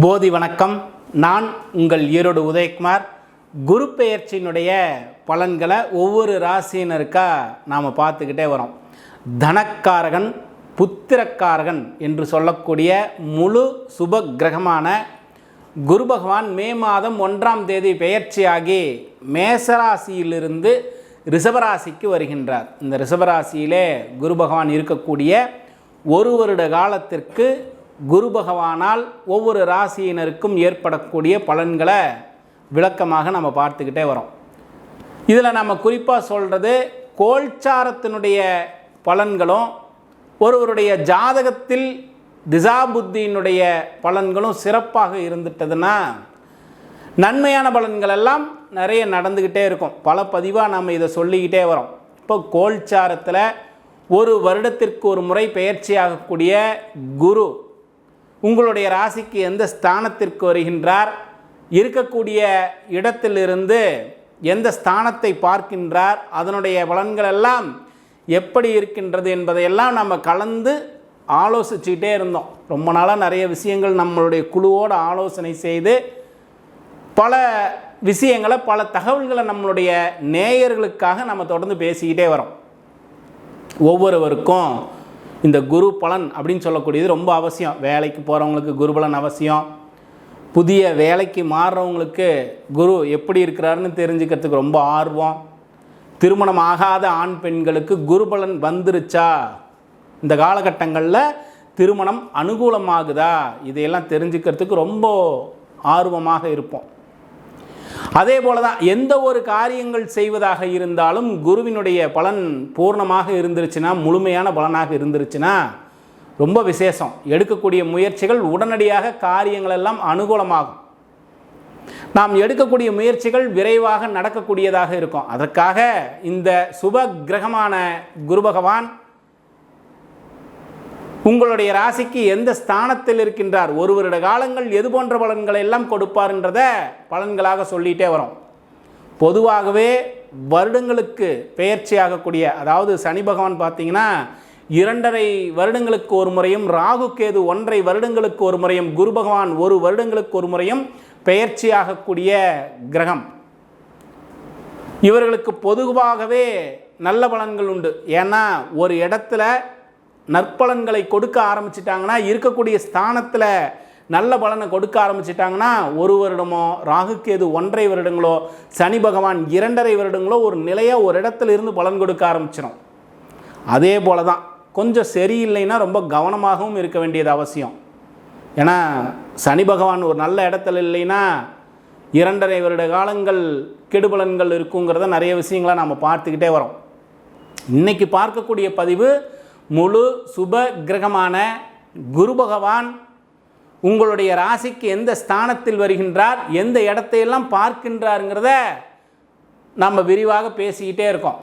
போதி வணக்கம். நான் உங்கள் ஈரோடு உதயகுமார். குரு பெயர்ச்சியினுடைய பலன்களை ஒவ்வொரு ராசியினருக்கா நாம் பார்த்துக்கிட்டே வரோம். தனக்காரகன் புத்திரக்காரகன் என்று சொல்லக்கூடிய முழு சுப கிரகமான குரு பகவான் மே மாதம் ஒன்றாம் தேதி பெயர்ச்சியாகி மேசராசியிலிருந்து ரிஷபராசிக்கு வருகின்றார். இந்த ரிஷபராசியிலே குரு பகவான் இருக்கக்கூடிய ஒரு வருட காலத்திற்கு குரு பகவானால் ஒவ்வொரு ராசியினருக்கும் ஏற்படக்கூடிய பலன்களை விளக்கமாக நம்ம பார்த்துக்கிட்டே வரோம். இதில் நம்ம குறிப்பாக சொல்கிறது கோல்சாரத்தினுடைய பலன்களும் ஒருவருடைய ஜாதகத்தில் திசாபுத்தியினுடைய பலன்களும் சிறப்பாக இருந்துட்டதுன்னா நன்மையான பலன்கள் எல்லாம் நிறைய நடந்துக்கிட்டே இருக்கும். பல பதிவாக நம்ம இதை சொல்லிக்கிட்டே வரோம். இப்போ கோல்சாரத்தில் ஒரு வருடத்திற்கு ஒரு முறை பெயர்ச்சியாகக்கூடிய குரு உங்களுடைய ராசிக்கு எந்த ஸ்தானத்திற்கு வருகின்றார்? இருக்கக்கூடிய இடத்திலிருந்து எந்த ஸ்தானத்தை பார்க்கின்றார்? அதனுடைய பலன்கள் எல்லாம் எப்படி இருக்கின்றது என்பதையெல்லாம் நம்ம கலந்து ஆலோசிச்சுக்கிட்டே இருந்தோம். ரொம்ப நாளாக நிறைய விஷயங்கள் நம்மளுடைய குழுவோடு ஆலோசனை செய்து பல விஷயங்களை பல தகவல்களை நம்மளுடைய நேயர்களுக்காக நம்ம தொடர்ந்து பேசிக்கிட்டே வரோம். ஒவ்வொருவருக்கும் இந்த குரு பலன் அப்படின்னு சொல்லக்கூடியது ரொம்ப அவசியம். வேலைக்கு போகிறவங்களுக்கு குரு பலன் அவசியம். புதிய வேலைக்கு மாறுறவங்களுக்கு குரு எப்படி இருக்கிறாருன்னு தெரிஞ்சுக்கிறதுக்கு ரொம்ப ஆர்வம். திருமணம் ஆகாத ஆண் பெண்களுக்கு குருபலன் வந்துருச்சா? இந்த காலகட்டங்களில் திருமணம் அனுகூலமாகுதா? இதையெல்லாம் தெரிஞ்சுக்கிறதுக்கு ரொம்ப ஆர்வமாக இருப்போம். அதே போல தான் எந்த ஒரு காரியங்கள் செய்வதாக இருந்தாலும் குருவினுடைய பலன் பூர்ணமாக இருந்துருச்சுன்னா முழுமையான பலனாக இருந்துருச்சுன்னா ரொம்ப விசேஷம். எடுக்கக்கூடிய முயற்சிகள் உடனடியாக காரியங்கள் எல்லாம் அனுகூலமாகும். நாம் எடுக்கக்கூடிய முயற்சிகள் விரைவாக நடக்கக்கூடியதாக இருக்கும். அதற்காக இந்த சுப கிரகமான குரு பகவான் உங்களுடைய ராசிக்கு எந்த ஸ்தானத்தில் இருக்கின்றார்? ஒரு வருட காலங்கள் எது போன்ற பலன்களை எல்லாம் கொடுப்பார்ன்றத பலன்களாக சொல்லிகிட்டே வரோம். பொதுவாகவே வருடங்களுக்கு பெயர்ச்சியாகக்கூடிய அதாவது சனி பகவான் பார்த்தீங்கன்னா இரண்டரை வருடங்களுக்கு ஒரு முறையும் ராகு கேது ஒன்றை வருடங்களுக்கு ஒரு முறையும் குரு பகவான் ஒரு வருடங்களுக்கு ஒரு முறையும் பெயர்ச்சியாகக்கூடிய கிரகம். இவர்களுக்கு பொதுவாகவே நல்ல பலன்கள் உண்டு. ஏன்னா ஒரு இடத்துல நற்பலன்களை கொடுக்க ஆரம்பிச்சிட்டாங்கன்னா இருக்கக்கூடிய ஸ்தானத்தில் நல்ல பலனை கொடுக்க ஆரம்பிச்சிட்டாங்கன்னா ஒரு வருடமோ ராகுக்கேது ஒன்றரை வருடங்களோ சனி பகவான் இரண்டரை வருடங்களோ ஒரு நிலையாக ஒரு இடத்துல இருந்து பலன் கொடுக்க ஆரம்பிச்சிடும் அதே போல தான் கொஞ்சம் சரியில்லைன்னா ரொம்ப கவனமாகவும் இருக்க வேண்டியது அவசியம். ஏன்னா சனி பகவான் ஒரு நல்ல இடத்துல இல்லைன்னா இரண்டரை வருட காலங்கள் கெடுபலன்கள் இருக்குங்கிறத நிறைய விஷயங்களை நாம் பார்த்துக்கிட்டே வரோம். இன்றைக்கி பார்க்கக்கூடிய பதிவு முழு சுப கிரகமான குரு பகவான் உங்களுடைய ராசிக்கு எந்த ஸ்தானத்தில் வருகின்றார் எந்த இடத்தையெல்லாம் பார்க்கின்றாருங்கிறத நம்ம விரிவாக பேசிக்கிட்டே இருக்கோம்.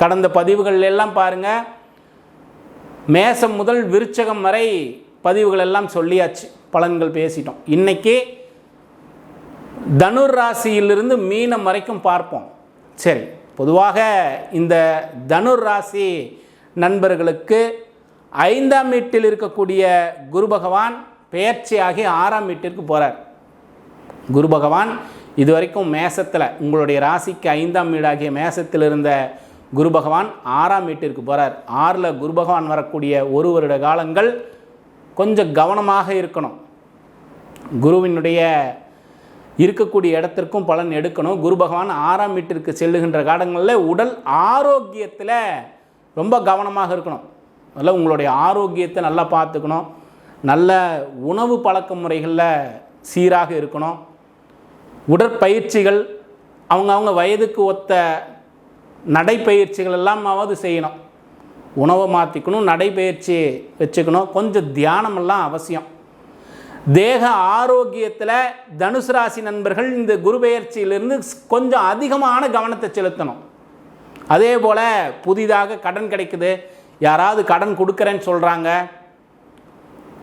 கடந்த பதிவுகள் எல்லாம் பாருங்கள் மேசம் முதல் விருச்சகம் வரை பதிவுகள் எல்லாம் சொல்லியாச்சு. பலன்கள் பேசிட்டோம். இன்னைக்கு தனுர் ராசியிலிருந்து மீனம் வரைக்கும் பார்ப்போம். சரி பொதுவாக இந்த தனுர் ராசி நண்பர்களுக்கு ஐந்தாம் வீட்டில் இருக்கக்கூடிய குரு பகவான் பெயர்ச்சியாகி ஆறாம் வீட்டிற்கு போகிறார் குரு பகவான் இதுவரைக்கும் மேசத்தில் உங்களுடைய ராசிக்கு ஐந்தாம் வீடாகிய மேசத்தில் இருந்த குரு பகவான் ஆறாம் வீட்டிற்கு போகிறார் ஆறில் குரு பகவான் வரக்கூடிய ஒரு வருட காலங்கள் கொஞ்சம் கவனமாக இருக்கணும். குருவினுடைய இருக்கக்கூடிய இடத்திற்கும் பலன் எடுக்கணும். குரு பகவான் ஆறாம் வீட்டிற்கு செல்லுகின்ற காலங்களில் உடல் ஆரோக்கியத்தில் ரொம்ப கவனமாக இருக்கணும். அதில் உங்களுடைய ஆரோக்கியத்தை நல்லா பார்த்துக்கணும். நல்ல உணவு பழக்க முறைகளில் சீராக இருக்கணும். உடற்பயிற்சிகள் அவங்கவுங்க வயதுக்கு ஒத்த நடைப்பயிற்சிகள் எல்லாமாவது செய்யணும். உணவை மாற்றிக்கணும் நடைப்பயிற்சி வச்சுக்கணும். கொஞ்சம் தியானமெல்லாம் அவசியம். தேக ஆரோக்கியத்தில் தனுசு ராசி நண்பர்கள் இந்த குரு பெயர்ச்சியிலிருந்து கொஞ்சம் அதிகமான கவனத்தை செலுத்தணும். அதே போல் புதிதாக கடன் கிடைக்குது. யாராவது கடன் கொடுக்குறேன்னு சொல்கிறாங்க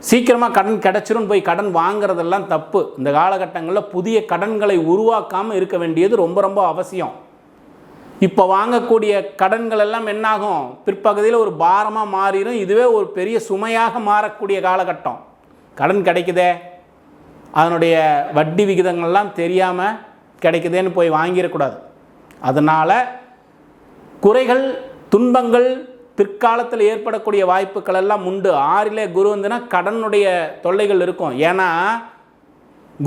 சீக்கிரமாக கடன் கிடச்சிரும் போய் கடன் வாங்குறதெல்லாம் தப்பு. இந்த காலகட்டங்களில் புதிய கடன்களை உருவாக்காமல் இருக்க வேண்டியது ரொம்ப ரொம்ப அவசியம். இப்போ வாங்கக்கூடிய கடன்கள் எல்லாம் என்னாகும்? பிற்பகுதியில் ஒரு பாரமாக மாறிடும் இதுவே ஒரு பெரிய சுமையாக மாறக்கூடிய காலகட்டம். கடன் கிடைக்குதே. அதனுடைய வட்டி விகிதங்கள்லாம் தெரியாமல் கிடைக்குதேன்னு போய் வாங்கிடக்கூடாது. அதனால் குறைகள் துன்பங்கள் பிற்காலத்தில் ஏற்படக்கூடிய வாய்ப்புகள் எல்லாம் உண்டு. ஆறிலே குரு வந்துன்னா கடனுடைய தொல்லைகள் இருக்கும். ஏன்னா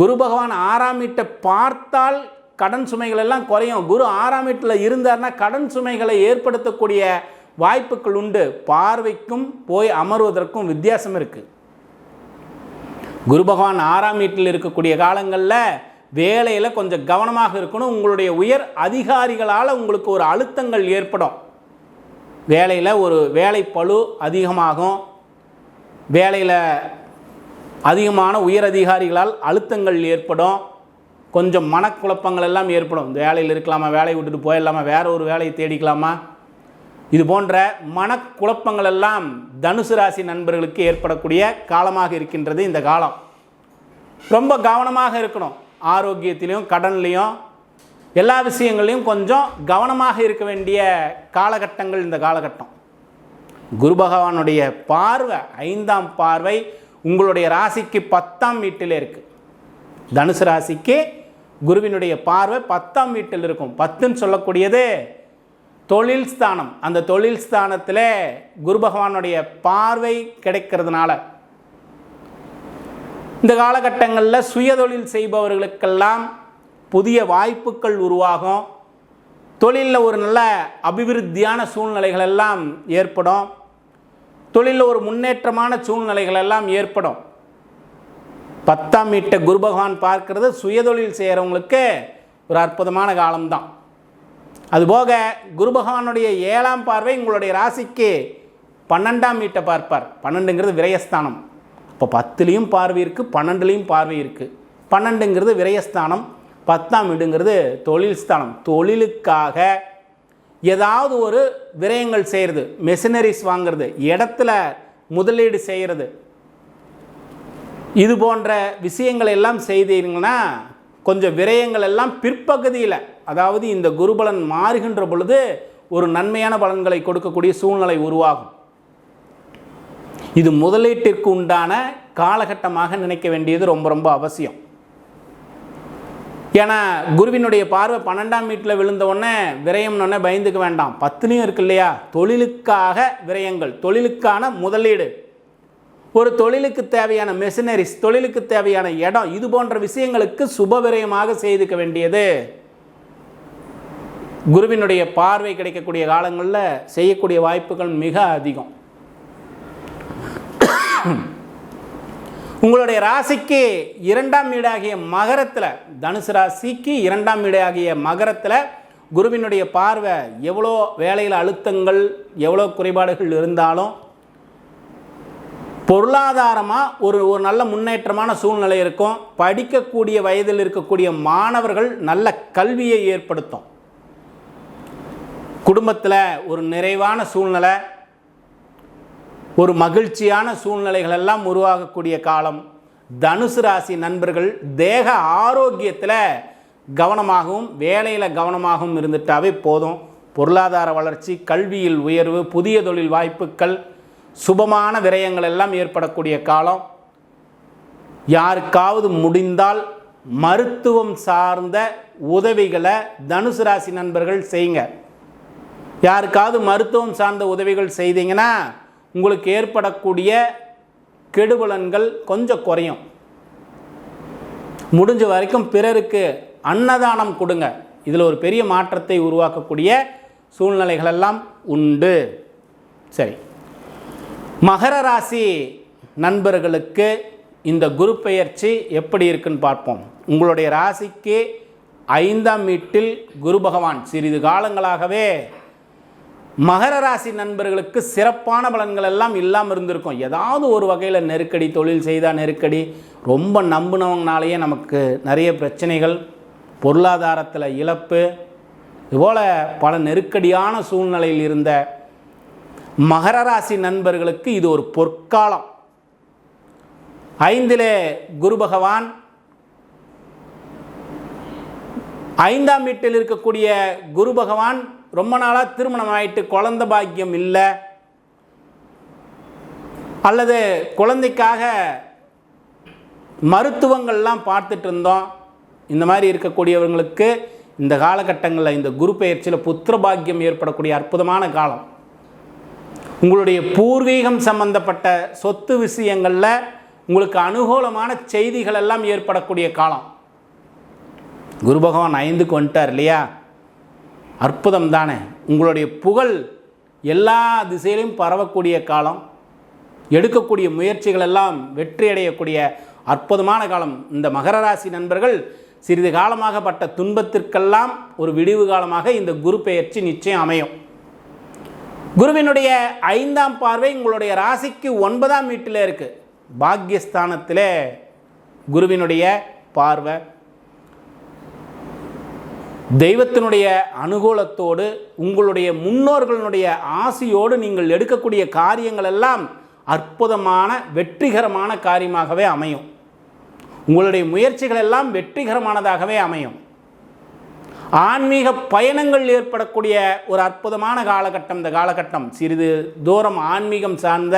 குரு பகவான் ஆறாம் வீட்டை பார்த்தால் கடன் சுமைகள் எல்லாம் குறையும். குரு ஆறாம் வீட்டில் இருந்தார்னா கடன் சுமைகளை ஏற்படுத்தக்கூடிய வாய்ப்புகள் உண்டு. பார்வைக்கும் போய் அமர்வதற்கும் வித்தியாசம் இருக்குது குரு பகவான் ஆறாம் வீட்டில் இருக்கக்கூடிய காலங்களில் வேலையில் கொஞ்சம் கவனமாக இருக்கணும். உங்களுடைய உயர் அதிகாரிகளால் உங்களுக்கு ஒரு அழுத்தங்கள் ஏற்படும். வேலையில் ஒரு வேலை பளு அதிகமாகும். வேலையில் அதிகமான உயர் அதிகாரிகளால் அழுத்தங்கள் ஏற்படும். கொஞ்சம் மனக்குழப்பங்கள் எல்லாம் ஏற்படும். வேலையில் இருக்கலாமா வேலையை விட்டுட்டு போயிடலாமா வேறு ஒரு வேலையை தேடிக்கலாமா? இது போன்ற மனக்குழப்பங்கள் எல்லாம் தனுசு ராசி நண்பர்களுக்கு ஏற்படக்கூடிய காலமாக இருக்கின்றது இந்த காலம். ரொம்ப கவனமாக இருக்கணும். ஆரோக்கியத்திலையும் கடன்லையும் எல்லா விஷயங்களையும் கொஞ்சம் கவனமாக இருக்க வேண்டிய காலகட்டங்கள் இந்த காலகட்டம். குரு பகவானுடைய பார்வை ஐந்தாம் பார்வை உங்களுடைய ராசிக்கு பத்தாம் வீட்டில் இருக்குது தனுசு ராசிக்கு குருவினுடைய பார்வை பத்தாம் வீட்டில் இருக்கும். பத்துன்னு சொல்லக்கூடியது தொழில் ஸ்தானம். அந்த தொழில் ஸ்தானத்தில் குரு பகவானுடைய பார்வை கிடைக்கிறதுனால. இந்த காலகட்டங்களில் சுயதொழில் செய்பவர்களுக்கெல்லாம் புதிய வாய்ப்புகள் உருவாகும். தொழிலில் ஒரு நல்ல அபிவிருத்தியான சூழ்நிலைகள் எல்லாம் ஏற்படும். தொழிலில் ஒரு முன்னேற்றமான சூழ்நிலைகள் எல்லாம் ஏற்படும். பத்தாம் வீட்டை குரு பகவான் பார்க்கறது சுயதொழில் செய்கிறவங்களுக்கு ஒரு அற்புதமான காலம்தான். அதுபோக குரு பகவானுடைய ஏழாம் பார்வை உங்களுடைய ராசிக்கு பன்னெண்டாம் வீட்டை பார்ப்பார். பன்னெண்டுங்கிறது விரயஸ்தானம். இப்போ பத்துலேயும் பார்வை இருக்குது பன்னெண்டுலேயும் பார்வை இருக்குது பன்னெண்டுங்கிறது விரயஸ்தானம் பத்தாம் வீடுங்கிறது தொழில் ஸ்தானம். தொழிலுக்காக ஏதாவது ஒரு விரயங்கள் செய்கிறது மெஷினரிஸ் வாங்குறது இடத்துல முதலீடு செய்கிறது இது போன்ற விஷயங்கள் எல்லாம் செய்தீங்கன்னா கொஞ்சம் விரயங்கள் எல்லாம் பிற்பகுதியில் அதாவது இந்த குருபலன் மாறுகின்ற பொழுது ஒரு நன்மையான பலன்களை கொடுக்கக்கூடிய சூழ்நிலை உருவாகும். இது முதலீட்டிற்கு உண்டான காலகட்டமாக நினைக்க வேண்டியது ரொம்ப ரொம்ப அவசியம். ஏன்னா குருவினுடைய பார்வை பன்னெண்டாம் வீட்டில் விழுந்த உடனே விரயம்னு பயந்துக்க வேண்டாம். பத்துலேயும் இருக்கு இல்லையா? தொழிலுக்காக விரயங்கள் தொழிலுக்கான முதலீடு. ஒரு தொழிலுக்கு தேவையான மெஷினரிஸ் தொழிலுக்கு தேவையான இடம் இது போன்ற விஷயங்களுக்கு சுப விரயமாக செய்துக்க வேண்டியது. குருவினுடைய பார்வை கிடைக்கக்கூடிய காலங்களில் செய்யக்கூடிய வாய்ப்புகள் மிக அதிகம். உங்களுடைய ராசிக்கு இரண்டாம் வீடாகிய மகரத்தில் தனுசு ராசிக்கு இரண்டாம் வீடாகிய மகரத்தில் குருவினுடைய பார்வை எவ்வளோ வேலையில் அழுத்தங்கள் எவ்வளோ குறைபாடுகள் இருந்தாலும் பொருளாதாரமாக ஒரு ஒரு நல்ல முன்னேற்றமான சூழ்நிலை இருக்கும். படிக்கக்கூடிய வயதில் இருக்கக்கூடிய மாணவர்கள் நல்ல கல்வியை ஏற்படுத்தும். குடும்பத்தில் ஒரு நிறைவான சூழ்நிலை ஒரு மகிழ்ச்சியான சூழ்நிலைகள் எல்லாம் உருவாகக்கூடிய காலம். தனுசு ராசி நண்பர்கள் தேக ஆரோக்கியத்தில் கவனமாகவும் வேலையில் கவனமாகவும் இருந்துட்டாவே போதும். பொருளாதார வளர்ச்சி கல்வியில் உயர்வு புதிய தொழில் வாய்ப்புகள் சுபமான விரயங்கள் எல்லாம் ஏற்படக்கூடிய காலம். யாருக்காவது முடிந்தால் மருத்துவம் சார்ந்த உதவிகளை தனுசு ராசி நண்பர்கள் செய்யுங்க. யாருக்காவது மருத்துவம் சார்ந்த உதவிகள் செய்தீங்கன்னா உங்களுக்கு ஏற்படக்கூடிய கெடுபலன்கள் கொஞ்சம் குறையும். முடிஞ்ச வரைக்கும் பிறருக்கு அன்னதானம் கொடுங்க. இதில் ஒரு பெரிய மாற்றத்தை உருவாக்கக்கூடிய சூழ்நிலைகளெல்லாம் உண்டு. சரி. மகர ராசி நண்பர்களுக்கு இந்த குரு பெயர்ச்சி எப்படி இருக்குன்னு பார்ப்போம். உங்களுடைய ராசிக்கு ஐந்தாம் வீட்டில் குரு பகவான் சிறிது காலங்களாகவே மகர ராசி நண்பர்களுக்கு சிறப்பான பலன்கள் எல்லாம் இல்லாமல் இருந்திருக்கும். ஏதாவது ஒரு வகையில் நெருக்கடி தொழில் செய்தால் நெருக்கடி ரொம்ப நம்பினவங்கனாலேயே நமக்கு நிறைய பிரச்சனைகள் பொருளாதாரத்தில் இழப்பு இதுபோல் பல நெருக்கடியான சூழ்நிலையில் இருந்த மகர ராசி நண்பர்களுக்கு இது ஒரு பொற்காலம். ஐந்திலே குரு பகவான் ஐந்தாம் வீட்டில் இருக்கக்கூடிய குரு பகவான் ரொம்ப நாளாக திருமணம் ஆயிட்டு குழந்த பாக்கியம் இல்லை. அல்லது குழந்தைக்காக மருத்துவங்கள்லாம் பார்த்துட்டு இருந்தோம். இந்த மாதிரி இருக்கக்கூடியவங்களுக்கு இந்த காலகட்டங்களில் இந்த குரு பயிற்சியில் புத்திர பாக்கியம் ஏற்படக்கூடிய அற்புதமான காலம். உங்களுடைய பூர்வீகம் சம்பந்தப்பட்ட சொத்து விஷயங்களில் உங்களுக்கு அனுகூலமான செய்திகள் எல்லாம் ஏற்படக்கூடிய காலம். குரு பகவான் ஐந்துக்கு வந்துட்டார் இல்லையா? அற்புதம் தானே உங்களுடைய புகழ் எல்லா திசையிலும் பரவக்கூடிய காலம் எடுக்கக்கூடிய முயற்சிகள் எல்லாம் வெற்றி அடையக்கூடிய அற்புதமான காலம். இந்த மகர ராசி நண்பர்கள் சிறிது காலமாகப்பட்ட துன்பத்திற்கெல்லாம் ஒரு விடிவு காலமாக இந்த குரு பெயர்ச்சி நிச்சயம் அமையும். குருவினுடைய ஐந்தாம் பார்வை உங்களுடைய ராசிக்கு ஒன்பதாம் வீட்டில் இருக்குது பாக்யஸ்தானத்தில் குருவினுடைய பார்வை. தெய்வத்தினுடைய அனுகூலத்தோடு உங்களுடைய முன்னோர்களுடைய ஆசையோடு நீங்கள் எடுக்கக்கூடிய காரியங்கள் எல்லாம் அற்புதமான வெற்றிகரமான காரியமாகவே அமையும். உங்களுடைய முயற்சிகள் எல்லாம் வெற்றிகரமானதாகவே அமையும். ஆன்மீக பயணங்கள் ஏற்படக்கூடிய ஒரு அற்புதமான காலகட்டம் இந்த காலகட்டம். சிறிது தூரம் ஆன்மீகம் சார்ந்த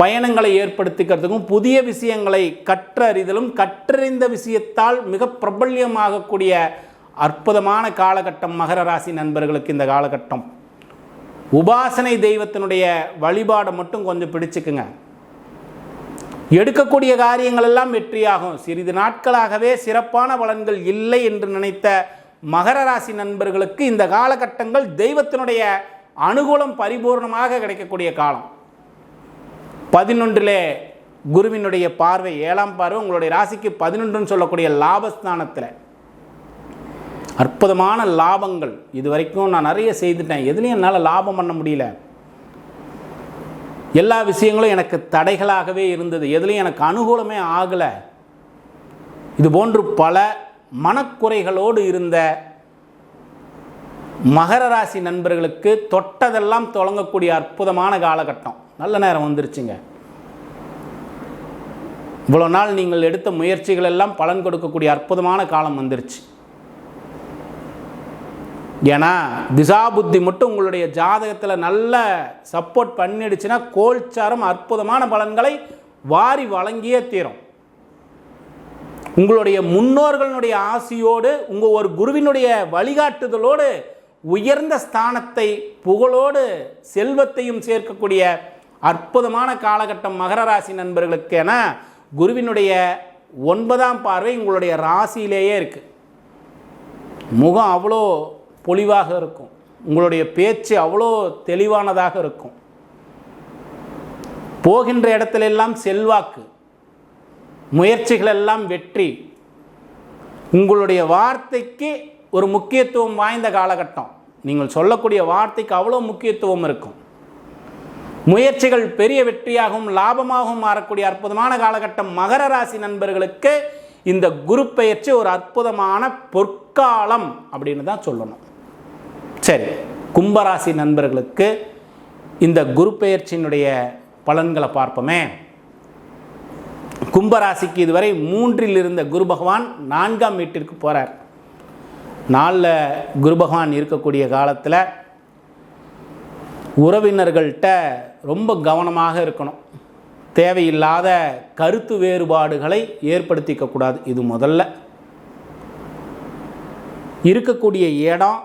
பயணங்களை ஏற்படுத்திக்கிறதுக்கும் புதிய விஷயங்களை கற்றறிதலும் கற்றறிந்த விஷயத்தால் மிக பிரபல்யமாகக்கூடிய அற்புதமான காலகட்டம் மகர ராசி நண்பர்களுக்கு இந்த காலகட்டம். உபாசனை தெய்வத்தினுடைய வழிபாடை மட்டும் கொஞ்சம் பிடிச்சுக்குங்க. எடுக்கக்கூடிய காரியங்கள் எல்லாம் வெற்றியாகும். சிறிது நாட்களாகவே சிறப்பான பலன்கள் இல்லை என்று நினைத்த மகர ராசி நண்பர்களுக்கு இந்த காலகட்டங்கள் தெய்வத்தினுடைய அனுகூலம் பரிபூர்ணமாக கிடைக்கக்கூடிய காலம். பதினொன்றிலே குருவினுடைய பார்வை ஏழாம் பார்வை உங்களுடைய ராசிக்கு பதினொன்றுன்னு சொல்லக்கூடிய லாபஸ்தானத்தில். அற்புதமான லாபங்கள். இது வரைக்கும் நான் நிறைய செய்துட்டேன். எதுலேயும் என்னால் லாபம் பண்ண முடியல. எல்லா விஷயங்களும் எனக்கு தடைகளாகவே இருந்தது. எதுலேயும் எனக்கு அனுகூலமே ஆகலை. இது போன்று பல மனக்குறைகளோடு இருந்த மகர ராசி நண்பர்களுக்கு தொட்டதெல்லாம் தொடங்கக்கூடிய அற்புதமான காலகட்டம். நல்ல நேரம் வந்துருச்சுங்க. இவ்வளோ நாள் நீங்கள் எடுத்த முயற்சிகள் எல்லாம் பலன் கொடுக்கக்கூடிய அற்புதமான காலம் வந்துருச்சு. ஏன்னா திசா புத்தி மட்டும் உங்களுடைய ஜாதகத்தில் நல்ல சப்போர்ட் பண்ணிடுச்சுன்னா கோல்சாரம் அற்புதமான பலன்களை வாரி வழங்கியே தீரும். உங்களுடைய முன்னோர்களுடைய ஆசையோடு உங்கள் ஒரு குருவினுடைய வழிகாட்டுதலோடு உயர்ந்த ஸ்தானத்தை புகழோடு செல்வத்தையும் சேர்க்கக்கூடிய அற்புதமான காலகட்டம் மகர ராசி நண்பர்களுக்கு என குருவினுடைய ஒன்பதாம் பார்வை உங்களுடைய ராசியிலேயே இருக்குது முகம் அவ்வளோ பொலிவாக இருக்கும். உங்களுடைய பேச்சு அவ்வளோ தெளிவானதாக இருக்கும். போகின்ற இடத்திலெல்லாம் செல்வாக்கு முயற்சிகளெல்லாம் வெற்றி. உங்களுடைய வார்த்தைக்கு ஒரு முக்கியத்துவம் வாய்ந்த காலகட்டம். நீங்கள் சொல்லக்கூடிய வார்த்தைக்கு அவ்வளோ முக்கியத்துவம் இருக்கும். முயற்சிகள் பெரிய வெற்றியாகவும் லாபமாகவும் மாறக்கூடிய அற்புதமான காலகட்டம் மகர ராசி நண்பர்களுக்கு இந்த குரு பெயர்ச்சி ஒரு அற்புதமான பொற்காலம் அப்படின்னு தான் சொல்லணும். சரி கும்பராசி நண்பர்களுக்கு இந்த குரு பெயர்ச்சியினுடைய பலன்களை பார்ப்போமே. கும்பராசிக்கு இதுவரை மூன்றில் இருந்த குரு பகவான் நான்காம் வீட்டிற்கு போகிறார் நாளில் குரு பகவான் இருக்கக்கூடிய காலத்தில் உறவினர்கள்ட்ட ரொம்ப கவனமாக இருக்கணும். தேவையில்லாத கருத்து வேறுபாடுகளை ஏற்படுத்திக்கக்கூடாது இது முதல்ல. இருக்கக்கூடிய இடம்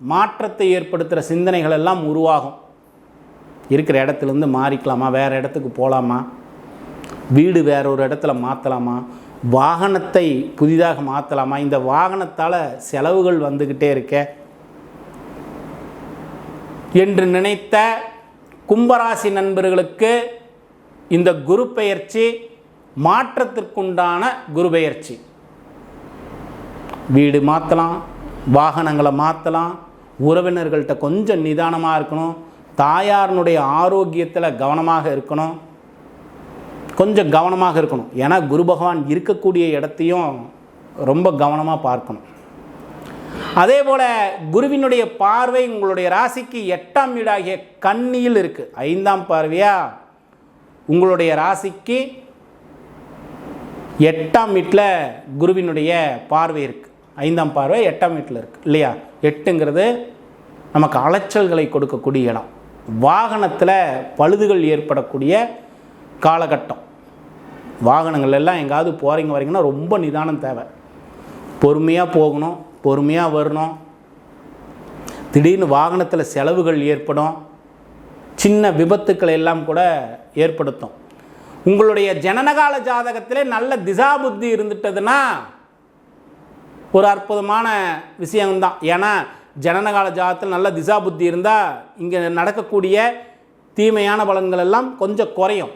மாற்றத்தை ஏற்படுத்துகிற சிந்தனைகள் எல்லாம் உருவாகும். இருக்கிற இடத்துலேருந்து மாறிக்கலாமா? வேறு இடத்துக்கு போகலாமா வீடு வேற ஒரு இடத்துல மாற்றலாமா வாகனத்தை புதிதாக மாற்றலாமா இந்த வாகனத்தால் செலவுகள் வந்துக்கிட்டே இருக்க. என்று நினைத்த கும்பராசி நண்பர்களுக்கு இந்த குரு பெயர்ச்சி மாற்றத்திற்குண்டான குரு பெயர்ச்சி. வீடு மாற்றலாம் வாகனங்களை மாற்றலாம் உறவினர்கள்ட்ட கொஞ்சம் நிதானமாக இருக்கணும் தாயாரினுடைய ஆரோக்கியத்தில் கவனமாக இருக்கணும் கொஞ்சம் கவனமாக இருக்கணும். ஏன்னா குரு பகவான் இருக்கக்கூடிய இடத்தையும் ரொம்ப கவனமாக பார்க்கணும். அதே போல் குருவினுடைய பார்வை உங்களுடைய ராசிக்கு எட்டாம் வீடாகிய கண்ணியில் இருக்குது ஐந்தாம் பார்வையா? உங்களுடைய ராசிக்கு எட்டாம் வீட்டில் குருவினுடைய பார்வை இருக்குது ஐந்தாம் பார்வை எட்டாம் வீட்டில் இருக்குது இல்லையா? எட்டுங்கிறது நமக்கு அலைச்சல்களை கொடுக்கக்கூடிய இடம். வாகனத்தில் பழுதுகள் ஏற்படக்கூடிய காலகட்டம். வாகனங்கள் எல்லாம் எங்காவது போகிறீங்க வரீங்கன்னா ரொம்ப நிதானம் தேவை. பொறுமையாக போகணும். பொறுமையாக வரணும். திடீர்னு வாகனத்தில் செலவுகள் ஏற்படும். சின்ன விபத்துக்களை எல்லாம் கூட ஏற்படுத்தும். உங்களுடைய ஜனனகால ஜாதகத்திலே நல்ல திசாபுத்தி இருந்துட்டதுன்னா ஒரு அற்புதமான விஷயம்தான். ஏன்னா ஜனனகால ஜாதகத்தில் நல்ல திசாபுத்தி இருந்தால் இங்கே நடக்கக்கூடிய தீமையான பலன்கள் எல்லாம் கொஞ்சம் குறையும்.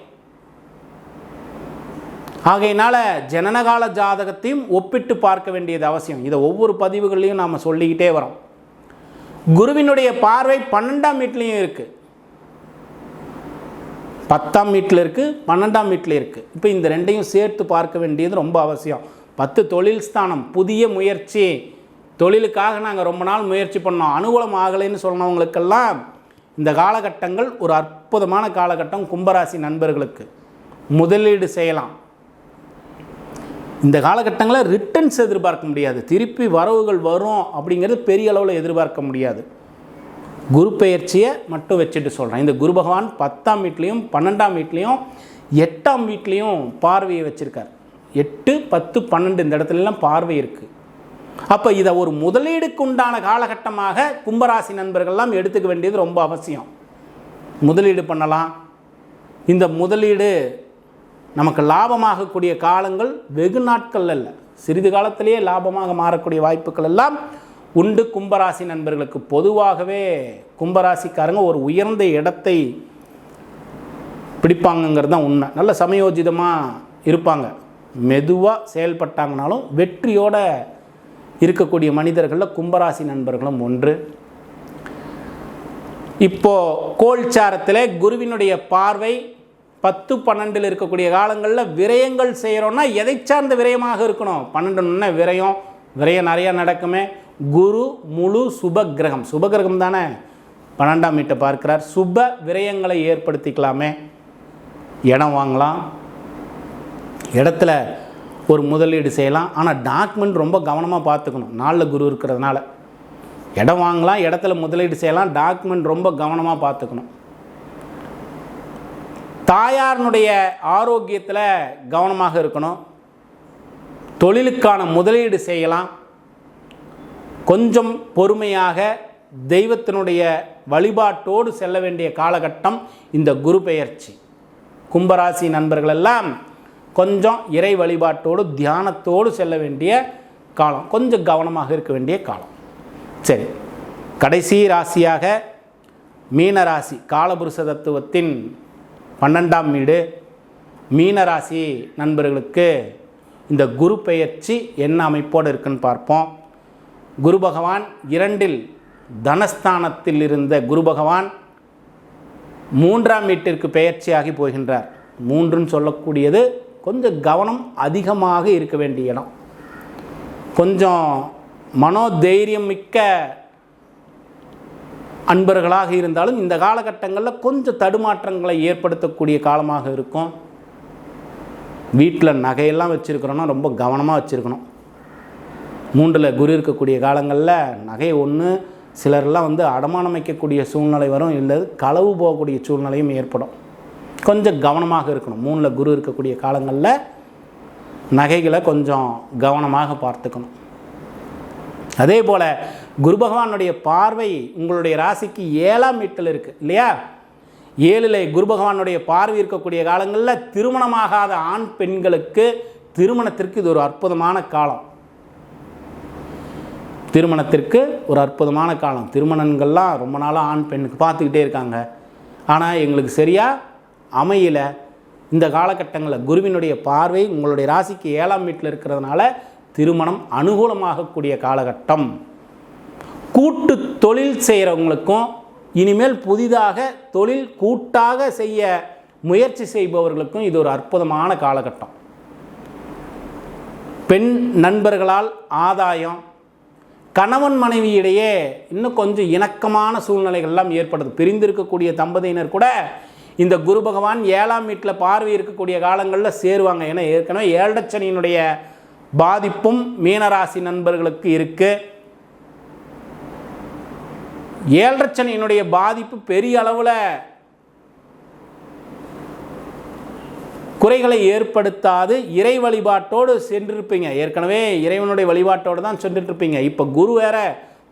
ஆகையினால ஜனனகால ஜாதகத்தையும் ஒப்பிட்டு பார்க்க வேண்டியது அவசியம். இதை ஒவ்வொரு பதிவுகள்லையும் நாம் சொல்லிக்கிட்டே வரோம். குருவினுடைய பார்வை பன்னெண்டாம் வீட்லேயும் இருக்குது பத்தாம் வீட்டில் இருக்குது பன்னெண்டாம் வீட்டில் இருக்குது இப்போ இந்த ரெண்டையும் சேர்த்து பார்க்க வேண்டியது ரொம்ப அவசியம். பத்து தொழில் ஸ்தானம் புதிய முயற்சி. தொழிலுக்காக நாங்கள் ரொம்ப நாள் முயற்சி பண்ணோம். அனுகூலம் ஆகலைன்னு சொன்னவங்களுக்கெல்லாம் இந்த காலகட்டங்கள் ஒரு அற்புதமான காலகட்டம் கும்பராசி நண்பர்களுக்கு. முதலீடு செய்யலாம். இந்த காலகட்டங்களில் ரிட்டர்ன்ஸ் எதிர்பார்க்க முடியாது. திருப்பி வரவுகள் வரும் அப்படிங்கிறது பெரிய அளவில் எதிர்பார்க்க முடியாது. குரு பெயர்ச்சியை மட்டும் வச்சுட்டு சொல்கிறேன் இந்த குரு பகவான் பத்தாம் வீட்லேயும் பன்னெண்டாம் வீட்லேயும் எட்டாம் வீட்லேயும் பார்வையை வச்சுருக்கார். எட்டு பத்து பன்னெண்டு இந்த இடத்துலலாம் பார்வை இருக்குது அப்போ இதை ஒரு முதலீடுக்கு உண்டான காலகட்டமாக கும்பராசி நண்பர்கள்லாம் எடுத்துக்க வேண்டியது ரொம்ப அவசியம். முதலீடு பண்ணலாம். இந்த முதலீடு நமக்கு லாபமாகக்கூடிய காலங்கள் வெகு நாட்கள் அல்ல. சிறிது காலத்திலேயே லாபமாக மாறக்கூடிய வாய்ப்புகள் எல்லாம் உண்டு. கும்பராசி நண்பர்களுக்கு பொதுவாகவே கும்பராசிக்காரங்க ஒரு உயர்ந்த இடத்தை பிடிப்பாங்கங்கிறது தான் உண்மை. நல்ல சமயோஜிதமாக இருப்பாங்க. மெதுவாக செயல்பட்டாங்கனாலும் வெற்றியோட இருக்கக்கூடிய மனிதர்களில் கும்பராசி நண்பர்களும் ஒன்று. இப்போது கோல்சாரத்தில் குருவினுடைய பார்வை பத்து பன்னெண்டில் இருக்கக்கூடிய காலங்களில் விரயங்கள் செய்கிறோன்னா எதை சார்ந்த விரயமாக இருக்கணும்? பன்னெண்டுன்னா விரயம். விரயம் நிறையா நடக்குமே. குரு முழு சுப கிரகம். சுப கிரகம் தானே? பன்னெண்டாம் வீட்டை பார்க்கிறார். சுப விரயங்களை ஏற்படுத்திக்கலாமே. இடம் வாங்கலாம். இடத்துல ஒரு முதலீடு செய்யலாம். ஆனால் டாக்குமெண்ட் ரொம்ப கவனமாக பார்த்துக்கணும். நாளில் குரு இருக்கிறதுனால. இடம் வாங்கலாம் இடத்துல முதலீடு செய்யலாம். டாக்குமெண்ட் ரொம்ப கவனமாக பார்த்துக்கணும். தாயாரினுடைய ஆரோக்கியத்தில் கவனமாக இருக்கணும். தொழிலுக்கான முதலீடு செய்யலாம். கொஞ்சம் பொறுமையாக தெய்வத்தினுடைய வழிபாட்டோடு செல்ல வேண்டிய காலகட்டம் இந்த குரு பெயர்ச்சி. கும்பராசி நண்பர்களெல்லாம் கொஞ்சம் இறை வழிபாட்டோடு தியானத்தோடு செல்ல வேண்டிய காலம். கொஞ்சம் கவனமாக இருக்க வேண்டிய காலம். சரி கடைசி ராசியாக மீனராசி காலபுருஷ தத்துவத்தின் பன்னெண்டாம் வீடு. மீனராசி நண்பர்களுக்கு இந்த குரு பெயர்ச்சி என்ன அமைப்போடு இருக்குன்னு பார்ப்போம். குரு பகவான் இரண்டில் தனஸ்தானத்தில் இருந்த குரு பகவான் மூன்றாம் வீட்டிற்கு பெயர்ச்சியாகி போகின்றார். மூன்றுன்னு சொல்லக்கூடியது கொஞ்சம் கவனம் அதிகமாக இருக்க வேண்டிய இடம். கொஞ்சம் மனோதைரியம் மிக்க அன்பர்களாக இருந்தாலும் இந்த காலகட்டங்களில் கொஞ்சம் தடுமாற்றங்களை ஏற்படுத்தக்கூடிய காலமாக இருக்கும். வீட்டில் நகையெல்லாம் வச்சுருக்கிறோன்னா ரொம்ப கவனமாக வச்சுருக்கணும். மூன்றில் குரு இருக்கக்கூடிய காலங்களில் நகை ஒன்று சிலர்லாம் வந்து அடமானம் வைக்கக்கூடிய சூழ்நிலை வரும். இல்லை களவு போகக்கூடிய சூழ்நிலையும் ஏற்படும். கொஞ்சம் கவனமாக இருக்கணும். மூணில் குரு இருக்கக்கூடிய காலங்களில் நகைகளை கொஞ்சம் கவனமாக பார்த்துக்கணும். அதே போல் குரு பகவானுடைய பார்வை உங்களுடைய ராசிக்கு ஏழாம் வீட்டில் இருக்குது இல்லையா? ஏழில் குரு பகவானுடைய பார்வை இருக்கக்கூடிய காலங்களில் திருமணமாகாத ஆண் பெண்களுக்கு திருமணத்திற்கு இது ஒரு அற்புதமான காலம். திருமணத்திற்கு ஒரு அற்புதமான காலம். திருமணங்கள்லாம் ரொம்ப நாளாக ஆண் பெண்ணுக்கு பார்த்துக்கிட்டே இருக்காங்க. ஆனால் எங்களுக்கு சரியாக அமையல. இந்த காலகட்டங்களில் குருவினுடைய பார்வை உங்களுடைய ராசிக்கு ஏழாம் வீட்டில் இருக்கிறதுனால திருமணம் அனுகூலமாகக்கூடிய காலகட்டம். கூட்டு தொழில் செய்கிறவங்களுக்கும் இனிமேல் புதிதாக தொழில் கூட்டாக செய்ய முயற்சி செய்பவர்களுக்கும் இது ஒரு அற்புதமான காலகட்டம். பெண் நண்பர்களால் ஆதாயம் கணவன் மனைவியிடையே இன்னும் கொஞ்சம் இணக்கமான சூழ்நிலைகள்லாம் ஏற்படுது. பிரிந்திருக்கக்கூடிய தம்பதியினர் கூட இந்த குரு பகவான் ஏழாம் வீட்டில் பார்வை இருக்கக்கூடிய காலங்களில் சேருவாங்க. ஏன்னா ஏற்கனவே ஏழச்சனியினுடைய பாதிப்பும் மீனராசி நண்பர்களுக்கு இருக்குது ஏழச்சனியினுடைய பாதிப்பு பெரிய அளவில் குறைகளை ஏற்படுத்தாது. இறை வழிபாட்டோடு சென்றிருப்பீங்க. ஏற்கனவே இறைவனுடைய வழிபாட்டோடு தான் சென்றுட்டு இருப்பீங்க இப்போ குரு வேற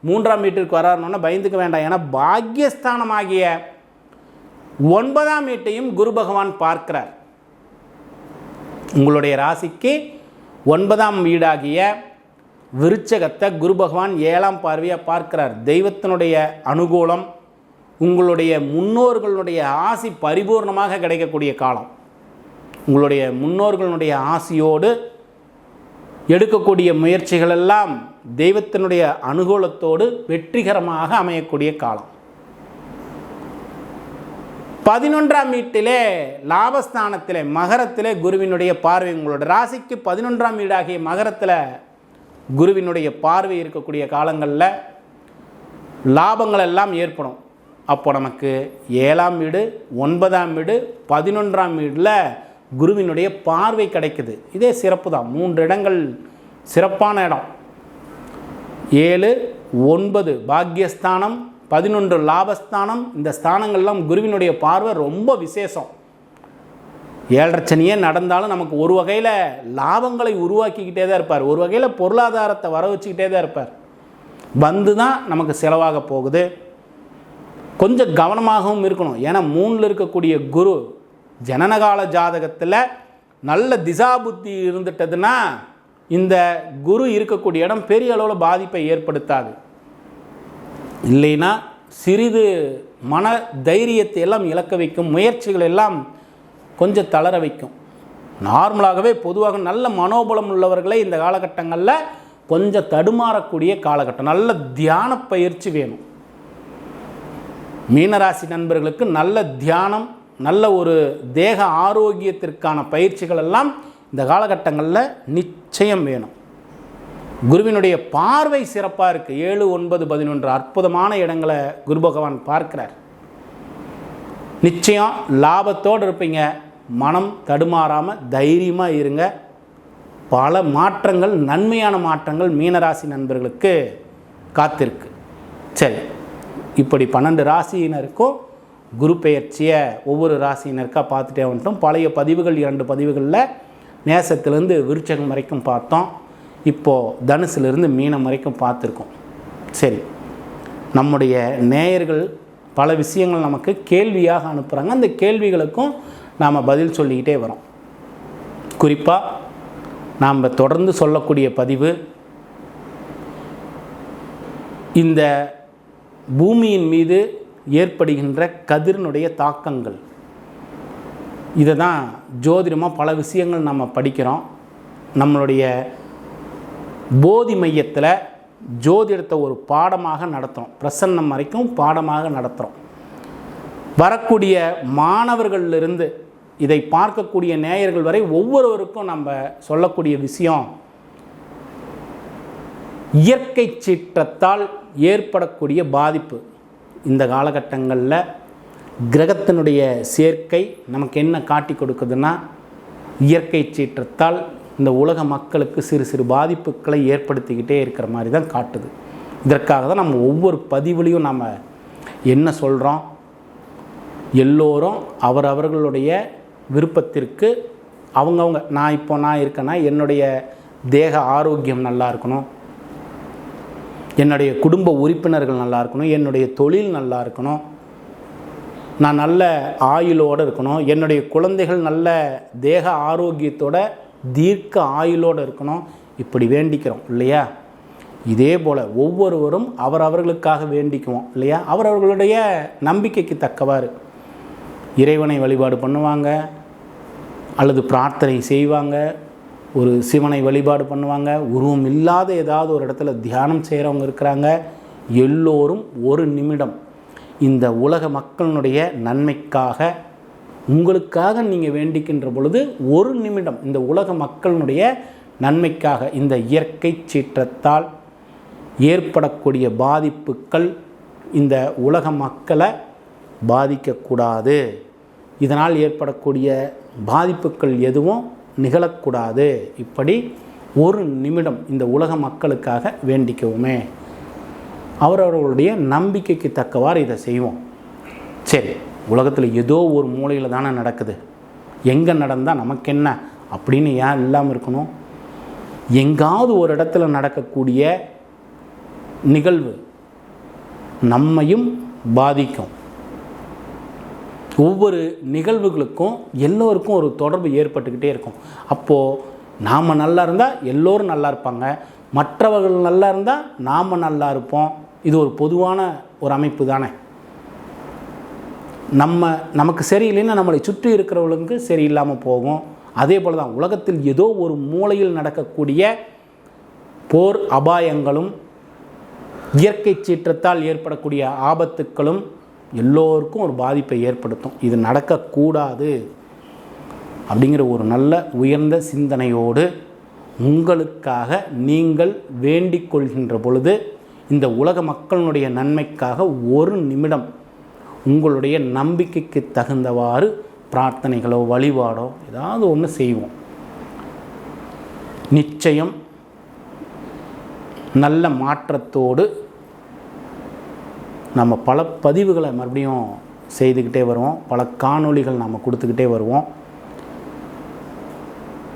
மூன்றாம் வீட்டிற்கு வராருன்னா பயந்துக்க வேண்டாம். ஏன்னா பாக்கியஸ்தானமாகிய ஒன்பதாம் வீட்டையும் குரு பகவான் பார்க்கிறார். உங்களுடைய ராசிக்கு ஒன்பதாம் வீடாகிய விருச்சகத்தை குரு பகவான் ஏழாம் பார்வையாக பார்க்கிறார். தெய்வத்தினுடைய அனுகூலம் உங்களுடைய முன்னோர்களுடைய ஆசி பரிபூர்ணமாக கிடைக்கக்கூடிய காலம். உங்களுடைய முன்னோர்களுடைய ஆசியோடு எடுக்கக்கூடிய முயற்சிகளெல்லாம் தெய்வத்தினுடைய அனுகூலத்தோடு வெற்றிகரமாக அமையக்கூடிய காலம். பதினொன்றாம் வீட்டிலே லாபஸ்தானத்திலே மகரத்திலே குருவினுடைய பார்வை உங்களோட ராசிக்கு பதினொன்றாம் வீடாகிய மகரத்தில் குருவினுடைய பார்வை இருக்கக்கூடிய காலங்களில் லாபங்கள் எல்லாம் ஏற்படும். அப்போ நமக்கு ஏழாம் வீடு ஒன்பதாம் வீடு பதினொன்றாம் வீடில் குருவினுடைய பார்வை கிடைக்குது. இதே சிறப்பு தான். மூன்று இடங்கள் சிறப்பான இடம். ஏழு ஒன்பது பாக்யஸ்தானம் பதினொன்று லாபஸ்தானம். இந்த ஸ்தானங்கள்லாம் குருவினுடைய பார்வை ரொம்ப விசேஷம். ஏழரச்சனியே நடந்தாலும் நமக்கு ஒரு வகையில் லாபங்களை உருவாக்கிக்கிட்டே தான் இருப்பார். ஒரு வகையில் பொருளாதாரத்தை வர வச்சுக்கிட்டே தான் இருப்பார். வந்து தான் நமக்கு செலவாக போகுது. கொஞ்சம் கவனமாகவும் இருக்கணும். ஏன்னா மூணில் இருக்கக்கூடிய குரு ஜனனகால ஜாதகத்தில் நல்ல திசா புத்தி இருந்துட்டதுன்னா இந்த குரு இருக்கக்கூடிய இடம் பெரிய அளவில் பாதிப்பை ஏற்படுத்தாது. இல்லைன்னா சிறிது மன தைரியத்தை எல்லாம் இழக்க வைக்கும் முயற்சிகள் எல்லாம் கொஞ்சம் தளர வைக்கும். நார்மலாகவே பொதுவாக நல்ல மனோபலம் உள்ளவர்களே இந்த காலகட்டங்களில் கொஞ்சம் தடுமாறக்கூடிய காலகட்டம். நல்ல தியான பயிற்சி வேணும். மீனராசி நண்பர்களுக்கு நல்ல தியானம் நல்ல ஒரு தேக ஆரோக்கியத்திற்கான பயிற்சிகள் எல்லாம் இந்த காலகட்டங்களில் நிச்சயம் வேணும். குருவினுடைய பார்வை சிறப்பாக இருக்குது ஏழு ஒன்பது பதினொன்று அற்புதமான இடங்களை குரு பகவான் பார்க்கிறார். நிச்சயம் லாபத்தோடு இருப்பீங்க. மனம் தடுமாறாமல் தைரியமாக இருங்க. பல மாற்றங்கள் நன்மையான மாற்றங்கள் மீனராசி நண்பர்களுக்கு காத்திருக்கு. சரி இப்படி பன்னெண்டு ராசியினருக்கும் குரு பெயர்ச்சியை ஒவ்வொரு ராசியினருக்காக பார்த்துட்டே வந்துட்டோம். பழைய பதிவுகள் இரண்டு பதிவுகளில் நேசத்திலேருந்து விருச்சகம் வரைக்கும் பார்த்தோம். இப்போது தனுசுலேருந்து மீனம் வரைக்கும் பார்த்துருக்கோம். சரி நம்முடைய நேயர்கள் பல விஷயங்கள் நமக்கு கேள்வியாக அனுப்புகிறாங்க அந்த கேள்விகளுக்கும் நாம் பதில் சொல்லிக்கிட்டே வரோம். குறிப்பாக நாம் தொடர்ந்து சொல்லக்கூடிய பதிவு இந்த பூமியின் மீது ஏற்படுகின்ற கதிரினுடைய தாக்கங்கள். இதை தான் ஜோதிடமாக பல விஷயங்கள் நம்ம படிக்கிறோம். நம்மளுடைய போதி மையத்தில் ஜோதிடத்தை ஒரு பாடமாக நடத்துகிறோம் பிரசன்னம் வரைக்கும் பாடமாக நடத்துகிறோம் வரக்கூடிய மாணவர்களிலிருந்து இதை பார்க்கக்கூடிய நேயர்கள் வரை ஒவ்வொருவருக்கும் நம்ம சொல்லக்கூடிய விஷயம் இயற்கை சீற்றத்தால் ஏற்படக்கூடிய பாதிப்பு. இந்த காலகட்டங்களில் கிரகத்தினுடைய சேர்க்கை நமக்கு என்ன காட்டி கொடுக்குதுன்னா இயற்கை சீற்றத்தால் இந்த உலக மக்களுக்கு சிறு சிறு பாதிப்புகளை ஏற்படுத்திக்கிட்டே இருக்கிற மாதிரி தான் காட்டுது. இதற்காக தான் நம்ம ஒவ்வொரு பதிவுலையும் நம்ம என்ன சொல்கிறோம் எல்லோரும் அவரவர்களுடைய விருப்பத்திற்கு அவங்கவுங்க நான் இப்போ நான் இருக்கேன்னா என்னுடைய தேக ஆரோக்கியம் நல்லா இருக்கணும். என்னுடைய குடும்ப உறுப்பினர்கள் நல்லா இருக்கணும். என்னுடைய தொழில் நல்லா இருக்கணும். நான் நல்ல ஆயுளோடு இருக்கணும். என்னுடைய குழந்தைகள் நல்ல தேக ஆரோக்கியத்தோட தீர்க்க ஆயுளோடு இருக்கணும். இப்படி வேண்டிக்கிறோம் இல்லையா? இதே போல் ஒவ்வொருவரும் அவரவர்களுக்காக வேண்டிக்குவோம் இல்லையா? அவரவர்களுடைய நம்பிக்கைக்கு தக்கவாறு. இறைவனை வழிபாடு பண்ணுவாங்க அல்லது பிரார்த்தனை செய்வாங்க ஒரு சிவனை வழிபாடு பண்ணுவாங்க உருவம் இல்லாத ஏதாவது ஒரு இடத்துல தியானம் செய்கிறவங்க இருக்கிறாங்க எல்லோரும் ஒரு நிமிடம் இந்த உலக மக்களினுடைய நன்மைக்காக உங்களுக்காக நீங்கள் வேண்டிக்கின்ற பொழுது ஒரு நிமிடம் இந்த உலக மக்களினுடைய நன்மைக்காக இந்த இயற்கை சீற்றத்தால் ஏற்படக்கூடிய பாதிப்புகள் இந்த உலக மக்களை பாதிக்கக்கூடாது. இதனால் ஏற்படக்கூடிய பாதிப்புகள் எதுவும் நிகழக்கூடாது. இப்படி ஒரு நிமிடம் இந்த உலக மக்களுக்காக வேண்டிக்கவுமே. அவரவர்களுடைய நம்பிக்கைக்கு தக்கவாறு இதை செய்வோம். சரி உலகத்தில் ஏதோ ஒரு மூலையில் தானே நடக்குது. எங்கே நடந்தால் நமக்கு என்ன அப்படின்னு ஏன் இல்லாமல் இருக்கணும்? எங்காவது ஒரு இடத்துல நடக்கக்கூடிய நிகழ்வு நம்மையும் பாதிக்கும். ஒவ்வொரு நிகழ்வுகளுக்கும் எல்லோருக்கும் ஒரு தொடர்பு ஏற்பட்டுக்கிட்டே இருக்கும். அப்போது நாம் நல்லா இருந்தால் எல்லோரும் நல்லா இருப்பாங்க. மற்றவர்கள் நல்லா இருந்தால் நாம் நல்லா இருப்போம். இது ஒரு பொதுவான ஒரு அமைப்பு தானே. நம்ம நமக்கு சரியில்லைன்னா நம்மளை சுற்றி இருக்கிறவங்களுக்கு சரியில்லாமல் போகும். அதே போல் தான் உலகத்தில் ஏதோ ஒரு மூலையில் நடக்கக்கூடிய போர் அபாயங்களும் இயற்கை சீற்றத்தால் ஏற்படக்கூடிய ஆபத்துக்களும் எல்லோருக்கும் ஒரு பாதிப்பை ஏற்படுத்தும். இது நடக்கக்கூடாது. அப்படிங்கிற ஒரு நல்ல உயர்ந்த சிந்தனையோடு உங்களுக்காக நீங்கள் வேண்டிக் கொள்கின்ற பொழுது இந்த உலக மக்களுடைய நன்மைக்காக ஒரு நிமிடம் உங்களுடைய நம்பிக்கைக்கு தகுந்தவாறு பிரார்த்தனைகளோ வழிபாடோ ஏதாவது ஒன்று செய்வோம். நிச்சயம் நல்ல மாற்றத்தோடு நம்ம பல பதிவுகளை மறுபடியும் செய்துக்கிட்டே வருவோம். பல காணொளிகள் நம்ம கொடுத்துக்கிட்டே வருவோம்.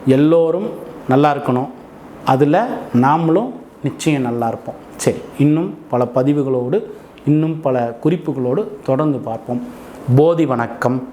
எல்லோரும் நல்லா இருக்கணும். அதில் நாமளும் நிச்சயம் நல்லா இருப்போம். சரி இன்னும் பல பதிவுகளோடு இன்னும் பல குறிப்புகளோடு தொடர்ந்து பார்ப்போம். போதி வணக்கம்.